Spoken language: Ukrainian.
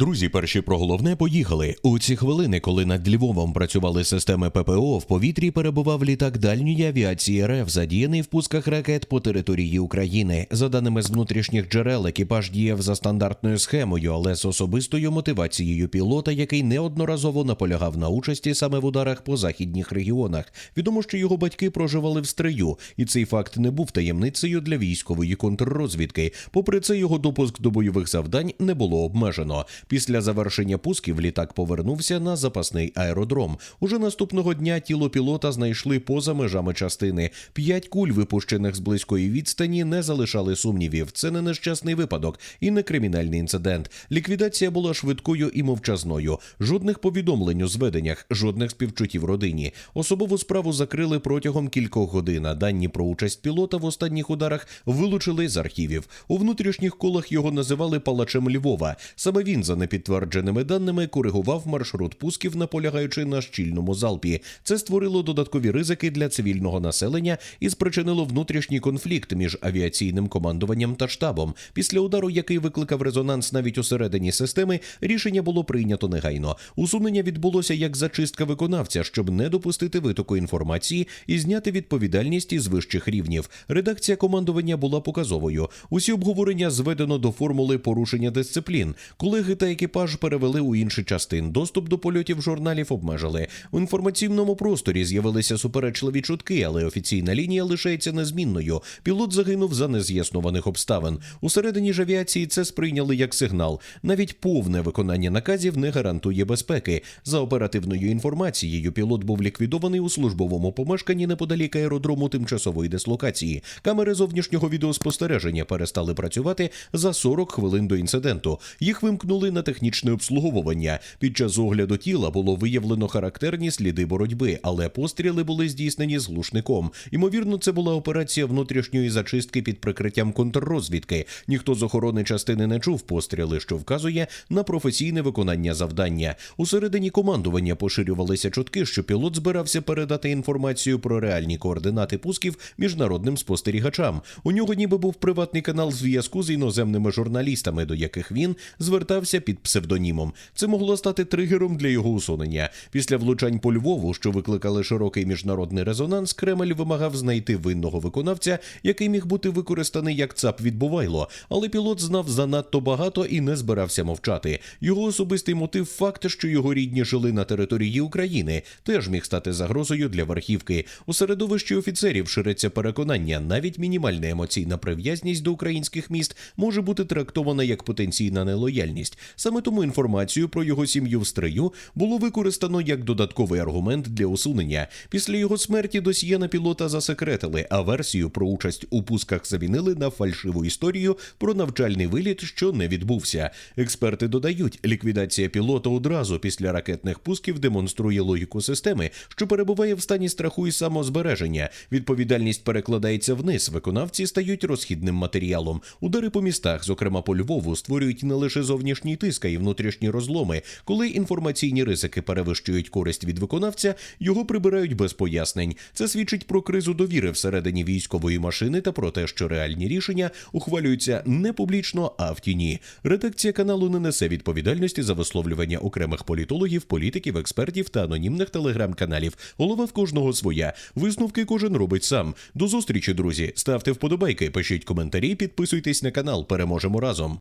Друзі, перші про головне поїхали. У ці хвилини, коли над Львовом працювали системи ППО, в повітрі перебував літак дальньої авіації РФ, задіяний в пусках ракет по території України. За даними з внутрішніх джерел, екіпаж діяв за стандартною схемою, але з особистою мотивацією пілота, який неодноразово наполягав на участі саме в ударах по західніх регіонах. Відомо, що його батьки проживали в стрию, і цей факт не був таємницею для військової контррозвідки. Попри це, його допуск до бойових завдань не було обмежено. Після завершення пусків літак повернувся на запасний аеродром. Уже наступного дня тіло пілота знайшли поза межами частини. П'ять куль, випущених з близької відстані, не залишали сумнівів. Це не нещасний випадок і не кримінальний інцидент. Ліквідація була швидкою і мовчазною. Жодних повідомлень у зведеннях, жодних співчуттів родині. Особову справу закрили протягом кількох годин. Дані про участь пілота в останніх ударах вилучили з архівів. У внутрішніх колах його називали палачем Львова. Саме він, за непідтвердженими даними, коригував маршрут пусків, наполягаючи на щільному залпі. Це створило додаткові ризики для цивільного населення і спричинило внутрішній конфлікт між авіаційним командуванням та штабом. Після удару, який викликав резонанс навіть усередині системи, рішення було прийнято негайно. Усунення відбулося як зачистка виконавця, щоб не допустити витоку інформації і зняти відповідальність із вищих рівнів. Редакція командування була показовою. Усі обговорення зведено до формули порушення дисциплін. Колеги та екіпаж перевели у інші частин. Доступ до польотів журналів обмежили. У інформаційному просторі з'явилися суперечливі чутки, але офіційна лінія лишається незмінною. Пілот загинув за нез'яснованих обставин. Усередині ж авіації це сприйняли як сигнал. Навіть повне виконання наказів не гарантує безпеки. За оперативною інформацією, пілот був ліквідований у службовому помешканні неподалік аеродрому тимчасової дислокації. Камери зовнішнього відеоспостереження перестали працювати за 40 хвилин до інциденту. Їх вимкнули на технічне обслуговування. Під час огляду тіла було виявлено характерні сліди боротьби, але постріли були здійснені з глушником. Ймовірно, це була операція внутрішньої зачистки під прикриттям контррозвідки. Ніхто з охорони частини не чув постріли, що вказує на професійне виконання завдання. Усередині командування поширювалися чутки, що пілот збирався передати інформацію про реальні координати пусків міжнародним спостерігачам. У нього ніби був приватний канал зв'язку з іноземними журналістами, до яких він звертався під псевдонімом. Це могло стати тригером для його усунення. Після влучань по Львову, що викликали широкий міжнародний резонанс, Кремль вимагав знайти винного виконавця, який міг бути використаний як ЦАП відбувайло. Але пілот знав занадто багато і не збирався мовчати. Його особистий мотив факт, що його рідні жили на території України, теж міг стати загрозою для верхівки. У середовищі офіцерів шириться переконання, навіть мінімальна емоційна прив'язність до українських міст може бути трактована як потенційна нелояльність. Саме тому інформацію про його сім'ю в стрию було використано як додатковий аргумент для усунення. Після його смерті досьє на пілота засекретили, а версію про участь у пусках замінили на фальшиву історію про навчальний виліт, що не відбувся. Експерти додають, ліквідація пілота одразу після ракетних пусків демонструє логіку системи, що перебуває в стані страху і самозбереження. Відповідальність перекладається вниз. Виконавці стають розхідним матеріалом. Удари по містах, зокрема по Львову, створюють не лише зовнішній тиск, а й внутрішні розломи. Коли інформаційні ризики перевищують користь від виконавця, його прибирають без пояснень. Це свідчить про кризу довіри всередині військової машини та про те, що реальні рішення ухвалюються не публічно, а в тіні. Редакція каналу не несе відповідальності за висловлювання окремих політологів, політиків, експертів та анонімних телеграм-каналів. Голова в кожного своя. Висновки кожен робить сам. До зустрічі, друзі. Ставте вподобайки, пишіть коментарі, підписуйтесь на канал. Переможемо разом.